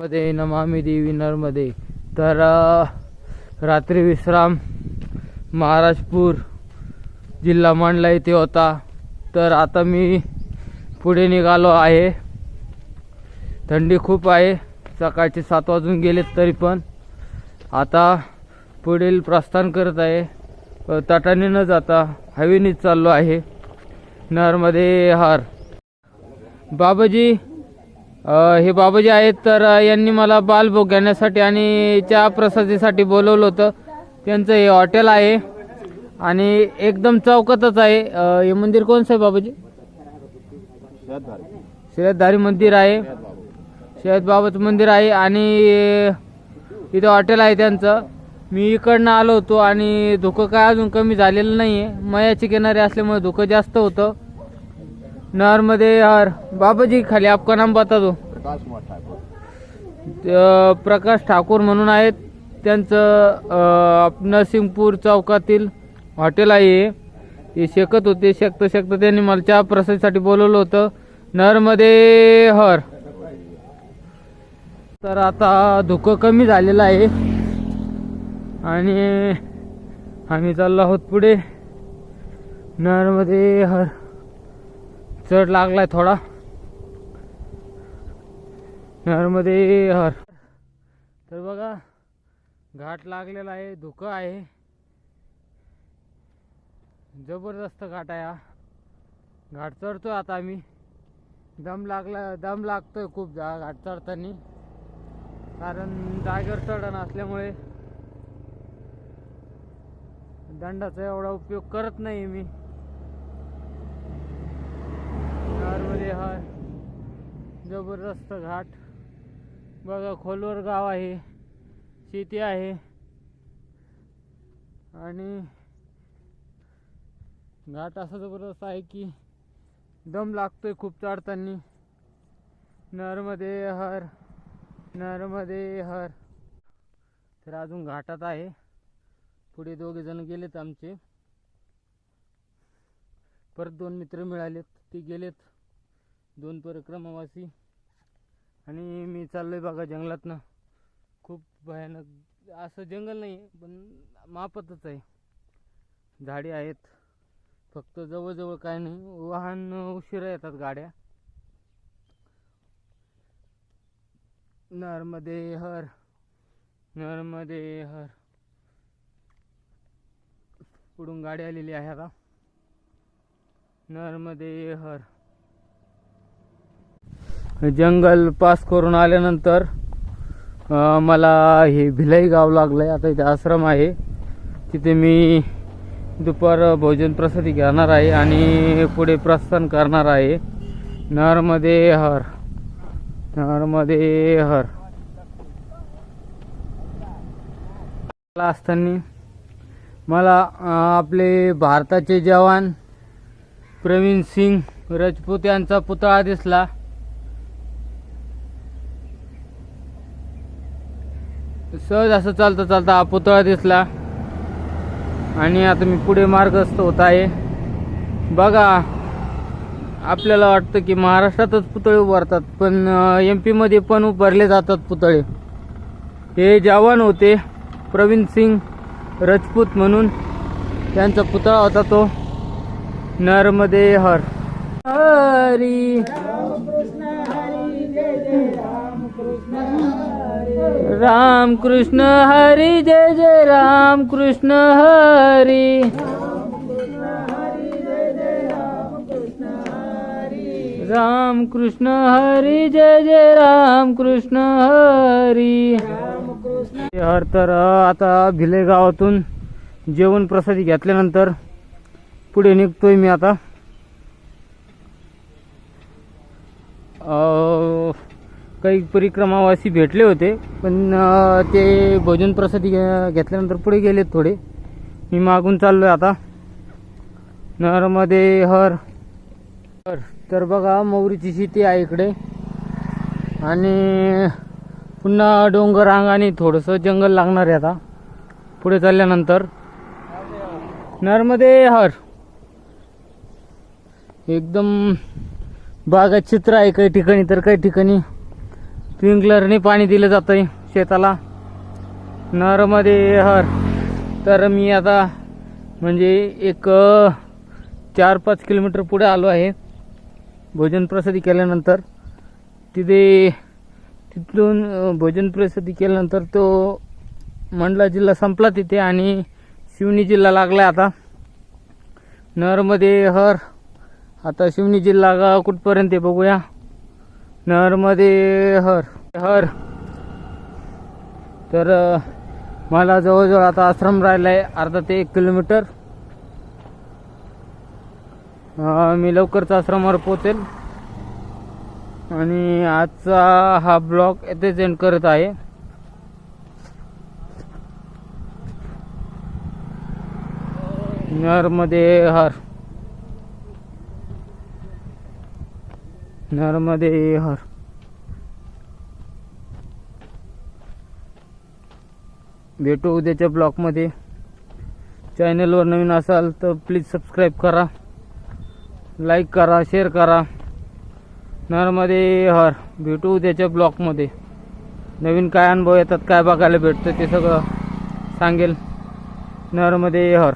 मध्ये नमामी देवी नर्मदे। तर रात्री विश्राम महाराजपूर जिल्हा मंडला इथे होता. तर आता मी पुढे निघालो आहे. थंडी खूप आहे. सकाळचे सात वाजून गेलेत तरी पण. आता पुढील प्रस्थान करत आहे. तटाने न जाता हवेनीच चाललो आहे. नरमध्ये हार. बाबाजी अ, हे बाबाजी आहेत तर अ, यांनी मला बालभोग घेण्यासाठी आणि चहा प्रसादीसाठी बोलवलं होतं. त्यांचं हे हॉटेल आहे आणि एकदम चौकातच आहे. अ, हे मंदिर कोणचं आहे बाबाजी? शेतधारी मंदिर आहे. शरद बाबाचं मंदिर आहे आणि इथं हॉटेल आहे त्यांचं. मी इकडनं आलो होतो आणि धुकं काय अजून कमी झालेलं नाही आहे मयाची किनारे असल्यामुळे धुकं जास्त होतं. नहरमध्ये हर बाबाजी खाली आपका नाम बता दो. प्रकाश कुमार ठाकुर. अ, प्रकाश ठाकूर म्हणून आहेत. त्यांचं नरसिंगपूर चौकातील हॉटेल आहे हे. ते शेकत होते शेकतं शेकतं त्यांनी मला चहा प्रसादीसाठी बोलवलं होतं. नरमध्ये हर. तर आता धुकं कमी झालेलं आहे. आणि आम्ही चाललो आहोत पुढे. नरमध्ये हर. चढ लागलाय थोडा. नरमध्ये हर. तर बघा घाट लागलेला आहे धुकं आहे. जबरदस्त घाट आहे हा. घाट चढतोय आता आम्ही. दम लागला दम लागतोय खूप जा घाट चढताना. कारण जागेवर चढण असल्यामुळे दंडाचा एवढा उपयोग करत नाही मी. मध्ये हा जबरदस्त घाट. बघा खोलवर गाव आहे. शेती आहे. आणि घाट असा जबरदस्त आहे की दम लागतोय खूप चढताना नरमध्ये हर नरमध्ये हर तर अजून घाटात आहे. पुढे दोघे जण गेलेत आमचे. परत दोन मित्र मिळालेत. ते गेलेत. दोन परिक्रमावासी. आणि मी चाललोय बघा जंगलातनं. खूप भयानक असं जंगल नाही पण मापतच आहे. झाडे आहेत. फक्त जवळजवळ काय नाही वाहन उशिरा येतात गाड्या. नर्मदे हर नर्मदे हर. पुढून गाडी आलेली आहे आता. नर्मदे हर. जंगल पास करून आल्यानंतर मला हे भिलाई गाव लागलं आहे आता इथे आश्रम आहे. तिथे मी दुपार भोजन प्रसादी घेणार आहे आणि पुढे प्रस्थान करणार आहे. नरमध्ये हर नर्मदे हर. असताना मला आपले भारताचे जवान प्रवीण सिंग राजपूत यांचा पुतळा दिसला. सहज असं चालतं चालता हा पुतळा दिसला. आणि आता मी पुढे मार्गस्थ होत आहे. बघा आपल्याला वाटतं की महाराष्ट्रातच पुतळे उभारतात पण एम पीमध्ये पण उभारले जातात पुतळे. हे जवान होते प्रवीण सिंग राजपूत म्हणून. त्यांचा पुतळा होता तो नरमध्ये हर. हरी. राम कृष्ण हरी जय जय राम कृष्ण हरी। राम कृष्ण हरी जय जय राम कृष्ण हरी हर तर आता भिले गावातून जेवण प्रसादी घेतल्यानंतर पुढे निघतोय मी आता. अं, काही परिक्रमावासी भेटले होते पण ते भोजन प्रसादी घे- घेतल्यानंतर पुढे गेलेत थोडे. मी मागून चाललो आहे आता. नरमध्ये हर. हर तर बघा मौरीची शेती आहे इकडे. आणि पुन्हा डोंगर अंगाने आणि थोडंसं जंगल लागणार आहे आता. पुढे चालल्यानंतर. नरमध्ये हर. एकदम बागात चित्र आहे काही ठिकाणी तर काही ठिकाणी. स्प्रिंकलरने पाणी दिलं जातं आहे शेताला. नरमध्ये हर. तर मी आता म्हणजे एक चार पाच किलोमीटर पुढे आलो आहे. भोजन प्रसादी केल्यानंतर तिथे तिथून भोजन प्रसादी केल्यानंतर तो मंडला जिल्हा संपला तिथे आणि शिवनी जिल्हा लागला आता. नरमध्ये हर. आता शिवनी जिल्हा कुठपर्यंत आहे बघूया. नरमध्ये हर हर. तर मला जवळजवळ आता आश्रम राहिला आहे अर्धा ते एक किलोमीटर. मी लवकरच आश्रमावर पोचेल आणि आजचा हा ब्लॉग येथेच एंड करत आहे. नरमध्ये हर. नर्मदे हर। भेटू उद्याच्या ब्लॉगमध्ये. चॅनलवर नवीन असाल तर प्लीज सबस्क्राईब करा. लाईक करा शेअर करा. नर्मदे हर भेटू उद्याच्या ब्लॉगमध्ये. नवीन काय अनुभव येतात काय बघायला भेटतं ते सगळं सांगेल. नर्मदे हर.